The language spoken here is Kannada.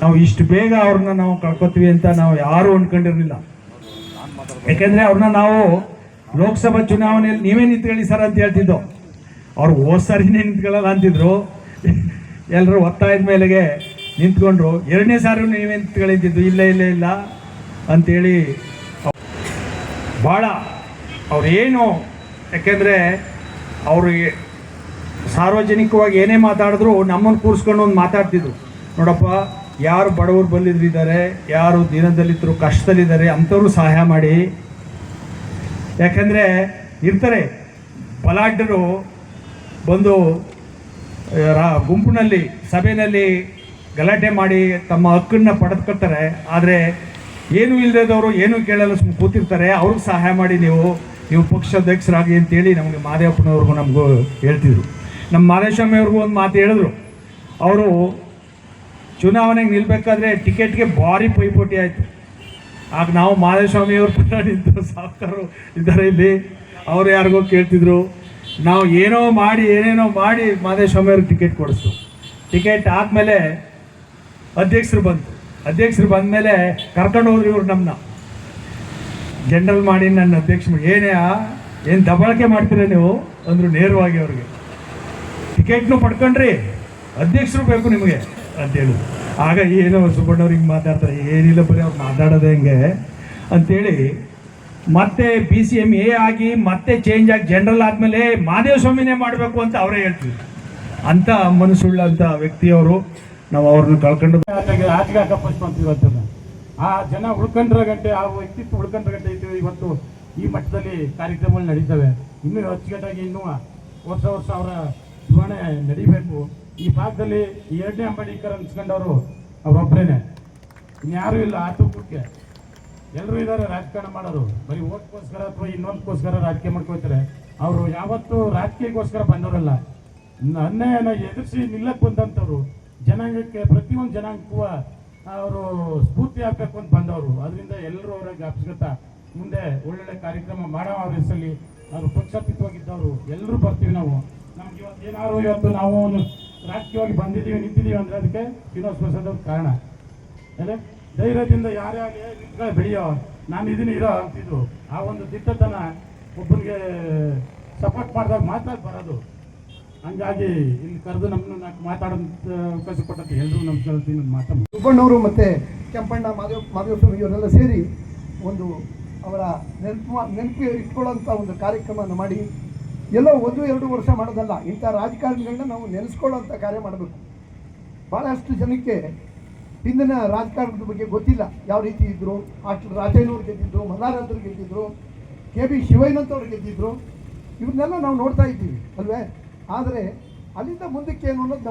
ನಾವು ಇಷ್ಟು ಬೇಗ ಅವ್ರನ್ನ ನಾವು ಕಳ್ಕೊತೀವಿ ಅಂತ ನಾವು ಯಾರು ಅನ್ಕೊಂಡಿರ್ಲಿಲ್ಲ. ಯಾಕೆಂದ್ರೆ ಅವ್ರನ್ನ ನಾವು ಲೋಕಸಭಾ ಚುನಾವಣೆಯಲ್ಲಿ ನೀವೇ ನಿಂತ್ಕೊಳ್ಳಿ ಸರ್ ಅಂತ ಹೇಳ್ತಿದ್ದೋ. ಅವ್ರು ಹೋದ ಸಾರಿನೇ ನಿಂತ್ಕೊಳ್ಳಲ್ಲ ಅಂತಿದ್ರು. ಎಲ್ಲರೂ ಒತ್ತಾಯದ ಮೇಲೆಗೆ ನಿಂತ್ಕೊಂಡ್ರು. ಎರಡನೇ ಸಾರಿ ನೀವೇ ನಿಂತ್ಕೊಳ್ಳಿದ್ದು ಇಲ್ಲ ಇಲ್ಲ ಇಲ್ಲ ಅಂತೇಳಿ ಭಾಳ ಅವ್ರೇನು ಯಾಕೆಂದರೆ ಅವರು ಸಾರ್ವಜನಿಕವಾಗಿ ಏನೇ ಮಾತಾಡಿದ್ರು ನಮ್ಮನ್ನು ಕೂರಿಸ್ಕೊಂಡು ಒಂದು ಮಾತಾಡ್ತಿದ್ರು. ನೋಡಪ್ಪ ಯಾರು ಬಡವರು ಬಲ್ಲಿದ್ರಿದ್ದಾರೆ ಯಾರು ದಿನದಲ್ಲಿದ್ದರು ಕಷ್ಟದಲ್ಲಿದ್ದಾರೆ ಅಂಥವ್ರು ಸಹಾಯ ಮಾಡಿ. ಯಾಕಂದರೆ ಇರ್ತಾರೆ, ಬಲಾಢ್ಯರು ಬಂದು ರಾ- ಗುಂಪಿನಲ್ಲಿ, ಸಭೆಯಲ್ಲಿ ಗಲಾಟೆ ಮಾಡಿ ತಮ್ಮ ಹಕ್ಕನ್ನು ಪಡೆದುಕೊಳ್ತಾರೆ. ಆದರೆ ಏನೂ ಇಲ್ಲದವರು ಏನೂ ಕೇಳಲ್ಲ ಸುಮ್ಮನೆ ಕೂತಿರ್ತಾರೆ. ಅವ್ರಿಗೆ ಸಹಾಯ ಮಾಡಿ ನೀವು ನೀವು ಪಕ್ಷ ಅಧ್ಯಕ್ಷರಾಗಿ ಅಂತೇಳಿ ನಮಗೆ ಮಾದೇವಪ್ಪನವ್ರಿಗೂ ನಮಗೂ ಹೇಳ್ತಿದ್ರು. ನಮ್ಮ ಮಾದೇಶ್ವಾಮಿಯವ್ರಿಗೂ ಒಂದು ಮಾತು ಹೇಳಿದ್ರು. ಅವರು ಚುನಾವಣೆಗೆ ನಿಲ್ಬೇಕಾದ್ರೆ ಟಿಕೆಟ್ಗೆ ಭಾರಿ ಪೈಪೋಟಿ ಆಯಿತು. ಆಗ ನಾವು ಮಾದೇಸ್ವಾಮಿ ಅವ್ರ ಪರ ನಿಂತು ಸಾವುಕಾರರು ಇದ್ದಾರೆ ಇಲ್ಲಿ. ಅವರು ಯಾರಿಗೋ ಕೇಳ್ತಿದ್ರು. ನಾವು ಏನೋ ಮಾಡಿ, ಏನೇನೋ ಮಾಡಿ ಮಾದೇಶ್ವಾಮಿ ಅವ್ರಿಗೆ ಟಿಕೆಟ್ ಕೊಡಿಸ್ತು. ಟಿಕೆಟ್ ಆದಮೇಲೆ ಅಧ್ಯಕ್ಷರು ಬಂತು ಅಧ್ಯಕ್ಷರು ಬಂದಮೇಲೆ ಕರ್ಕೊಂಡು ಹೋದ್ರು ಇವ್ರು ನಮ್ಮನ್ನ ಜನರಲ್ ಮಾಡಿ ನನ್ನ ಅಧ್ಯಕ್ಷ ಏನೇ ಏನು ದಬಳಕೆ ಮಾಡ್ತೀರ ನೀವು? ಅಂದರು ನೇರವಾಗಿ ಅವ್ರಿಗೆ. ಟಿಕೆಟ್ನು ಪಡ್ಕೊಂಡ್ರಿ. ಅಧ್ಯಕ್ಷರು ಬೇಕು ನಿಮಗೆ. ಅಂತೇಳಿ. ಆಗ ಏನೋ ಸುಬ್ಬಣ್ಣವ್ರು ಹಿಂಗೆ ಮಾತಾಡ್ತಾರೆ. ಏನಿಲ್ಲ ಬರೀ ಅವ್ರು ಮಾತಾಡೋದೇ ಹೆಂಗೆ. ಅಂತೇಳಿ ಮತ್ತೆ ಬಿ ಸಿ ಎಂ ಎ ಆಗಿ ಮತ್ತೆ ಚೇಂಜ್ ಆಗಿ ಜನರಲ್ ಆದಮೇಲೆ ಮಾದೇವ ಸ್ವಾಮಿನೇ ಮಾಡಬೇಕು ಅಂತ ಅವರೇ ಹೇಳ್ತೀವಿ ಅಂಥ ಮನಸ್ಸುಳ್ಳಂಥ ವ್ಯಕ್ತಿಯವರು ನಾವು ಅವ್ರನ್ನ ಕಳ್ಕೊಂಡು ಆಚೆಗೆ ಫಸ್ಟ್ ಅಂತೀವಿ ಆ ಜನ ಉಳ್ಕೊಂಡ್ರ ಗಂಟೆ, ಆ ವ್ಯಕ್ತಿತ್ವ ಉಳ್ಕೊಂಡ್ರ ಗಂಟೆ ಇತ್ತು ಇವತ್ತು ಈ ಮಟ್ಟದಲ್ಲಿ ಕಾರ್ಯಕ್ರಮಗಳು ನಡೀತವೆ. ಇನ್ನೂ ಅಚ್ಚುಕಟ್ಟಾಗಿ ಇನ್ನೂ ವರ್ಷ ವರ್ಷ ಅವರ ಚುನಾವಣೆ ನಡಿಬೇಕು. ಈ ಭಾಗದಲ್ಲಿ ಎರಡನೇ ಅಂಬೇಡ್ಕರ್ ಅನ್ಸ್ಕೊಂಡವರು ಅವರೊಬ್ಬರೇನೆ ಇನ್ಯಾರೂ ಇಲ್ಲ, ಆ ತೂಕಕ್ಕೆ. ಎಲ್ಲರೂ ಇದ್ದಾರೆ ರಾಜಕಾರಣ ಮಾಡೋರು. ಬರೀ ಓಟ್ಗೋಸ್ಕರ ಅಥವಾ ಇನ್ನೊಂದಕ್ಕೋಸ್ಕರ ರಾಜಕೀಯ ಮಾಡ್ಕೊಳ್ತಾರೆ. ಅವರು ಯಾವತ್ತೂ ರಾಜಕೀಯಕ್ಕೋಸ್ಕರ ಬಂದವರಲ್ಲ. ಅನ್ಯಾಯನ ಎದುರಿಸಿ ನಿಲ್ಲಕ್ಕೆ ಬಂದಂಥವ್ರು, ಜನಾಂಗಕ್ಕೆ ಪ್ರತಿಯೊಂದು ಜನಾಂಗಕ್ಕೂ ಅವರು ಸ್ಫೂರ್ತಿ ಹಾಕಬೇಕು ಅಂತ ಬಂದವರು. ಅದರಿಂದ ಎಲ್ಲರೂ ಅವರ ಜ್ಞಾಪಿಸ್ಕೊತಾ ಮುಂದೆ ಒಳ್ಳೊಳ್ಳೆ ಕಾರ್ಯಕ್ರಮ ಮಾಡೋ ಅವ್ರ ಹೆಸರಲ್ಲಿ ಅವರು ಪಕ್ಷಾತೀತವಾಗಿದ್ದವರು. ಎಲ್ಲರೂ ಬರ್ತೀವಿ ನಾವು. ನಮ್ಗೆ ಇವತ್ತು ಏನಾದ್ರು ಇವತ್ತು ನಾವು ರಾಜಕೀಯವಾಗಿ ಬಂದಿದ್ದೀವಿ, ನಿಂತಿದ್ದೀವಿ ಅಂದರೆ ಅದಕ್ಕೆ ಶ್ರೀನಿವಾಸ ಪ್ರಸಾದ್ ಕಾರಣ. ಅದೇ ಧೈರ್ಯದಿಂದ ಯಾರೇ ಆಗಲಿ ಬೆಳೆಯೋ ನಾನು ಇದೀನಿ, ಇರೋ ಅಂತಿದ್ರು ಆ ಒಂದು ದಿಟ್ಟತನ ಒಬ್ಬನಿಗೆ ಸಪೋರ್ಟ್ ಮಾಡಿದಾಗ ಮಾತ್ರ ಬರೋದು. ಹಂಗಾಗಿ ಇಲ್ಲಿ ಕರೆದು ನಮ್ಮನ್ನ ಮಾತಾಡೋ ಅವಕಾಶ ಕೊಟ್ಟಂತೆ ಎಲ್ಲರೂ ನಮ್ಮ ಕೇಳ್ತೀನಿ ಮಾತಾಡ ಸುಬ್ಬಣ್ಣವರು ಮತ್ತು ಕೆಂಪಣ್ಣ ಮಾದೇವ್ ಮಾದೇವಸ್ವಾಮಿ ಇವರೆಲ್ಲ ಸೇರಿ ಒಂದು ಅವರ ನೆನಪು ನೆನಪು ಇಟ್ಕೊಳ್ಳೋಂಥ ಒಂದು ಕಾರ್ಯಕ್ರಮವನ್ನು ಮಾಡಿ. ಎಲ್ಲೋ ಒಂದು, ಎರಡು ವರ್ಷ ಮಾಡೋದಲ್ಲ. ಇಂಥ ರಾಜಕಾರಣಿಗಳನ್ನ ನಾವು ನೆನೆಸ್ಕೊಳ್ಳೋಂಥ ಕಾರ್ಯ ಮಾಡಬೇಕು. ಭಾಳಷ್ಟು ಜನಕ್ಕೆ ಹಿಂದಿನ ರಾಜಕಾರಣದ ಬಗ್ಗೆ ಗೊತ್ತಿಲ್ಲ. ಯಾವ ರೀತಿ ಇದ್ದರು ಅಷ್ಟು ರಾಜಯ್ಯನವ್ರು ಗೆದ್ದಿದ್ರು ಮಲ್ಲಾರದ್ರು ಗೆದ್ದಿದ್ರು, ಕೆ ಬಿ ಶಿವಯ್ಯನಂತವ್ರು ಗೆದ್ದಿದ್ರು. ಇವ್ರನ್ನೆಲ್ಲ ನಾವು ನೋಡ್ತಾ ಇದ್ದೀವಿ, ಅಲ್ವೇ? ಆದರೆ ಅಲ್ಲಿಂದ ಮುಂದಕ್ಕೆ ಏನು ಅನ್ನೋದು